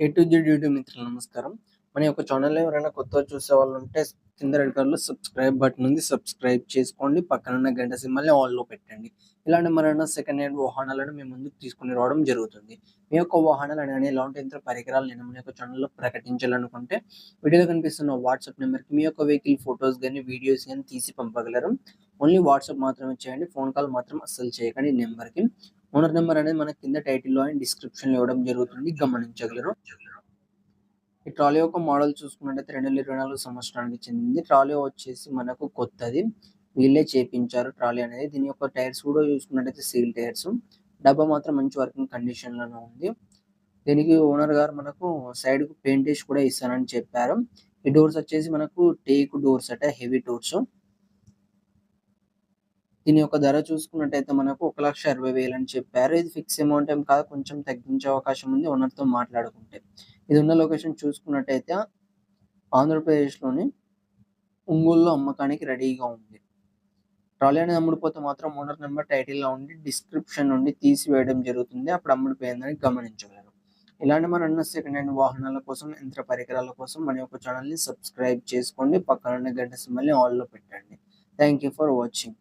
A to Z YouTube మిత్రులు నమస్కారం. మన యొక్క ఛానల్ ఎవరైనా కొత్తగా చూసే వాళ్ళు ఉంటే కింద రెడ్ కలర్లో సబ్స్క్రైబ్ బటన్ ఉంది. సబ్స్క్రైబ్ చేసుకోండి. పక్కనున్న గంట సింబల్ని ఆల్లో పెట్టండి. ఇలాంటి మరైనా సెకండ్ హ్యాండ్ వాహనాలను మేము ముందుకు తీసుకుని రావడం జరుగుతుంది. మీ యొక్క వాహనాలు అనగానే ఎలాంటి ఇంత పరికరాలు నేను మన యొక్క ఛానల్లో ప్రకటించాలనుకుంటే వీడియోలో కనిపిస్తున్న వాట్సాప్ నెంబర్కి మీ యొక్క వెహికల్ ఫొటోస్ కానీ వీడియోస్ కానీ తీసి పంపగలరు. ఓన్లీ వాట్సాప్ మాత్రమే చేయండి. ఫోన్ కాల్ మాత్రం అస్సలు చేయకండి ఈ నెంబర్కి. ఓనర్ నెంబర్ అనేది మన కింద టైటిల్లో అండ్ డిస్క్రిప్షన్లో ఇవ్వడం జరుగుతుంది. గమనించగలరు. ఈ ట్రాలీ యొక్క మోడల్ చూసుకున్నట్టయితే రెండు వేల ఇరవై నాలుగు సంవత్సరానికి చెందింది. ట్రాలీ వచ్చేసి మనకు కొత్తది. వీళ్ళే చేపించారు ట్రాలీ అనేది. దీని యొక్క టైర్స్ కూడా చూసుకున్నట్టయితే సీల్ టైర్స్. డబ్బా మాత్రం మంచి వర్కింగ్ కండిషన్లోనే ఉంది. దీనికి ఓనర్ గారు మనకు సైడ్కు పెయింట్ వేసి కూడా ఇస్తానని చెప్పారు. ఈ డోర్స్ వచ్చేసి మనకు టేక్ డోర్స్ అట హెవీ డోర్స్. దీని యొక్క ధర చూసుకున్నట్టయితే మనకు ఒక లక్ష అరవై వేలు అని చెప్పారు. ఇది ఫిక్స్ అమౌంట్ ఏం కాదు కొంచెం తగ్గించే అవకాశం ఉంది ఓనర్తో మాట్లాడుకుంటే. ఇది ఉన్న లొకేషన్ చూసుకున్నట్టయితే ఆంధ్రప్రదేశ్లోని ఒంగోలులో అమ్మకానికి రెడీగా ఉంది. ట్రాలీ అనేది అమ్ముడుపోతే మాత్రం ఓనర్ నెంబర్ టైటిల్లో ఉండి డిస్క్రిప్షన్ నుండి తీసివేయడం జరుగుతుంది. అప్పుడు అమ్ముడిపోయిందని గమనించగలరు. ఇలాంటి మన సెకండ్ హ్యాండ్ వాహనాల కోసం యంత్ర పరికరాల కోసం మన యొక్క ఛానల్ని సబ్స్క్రైబ్ చేసుకోండి. పక్కన ఉన్న గంట సిమ్మల్ని ఆల్లో పెట్టండి. Thank you for watching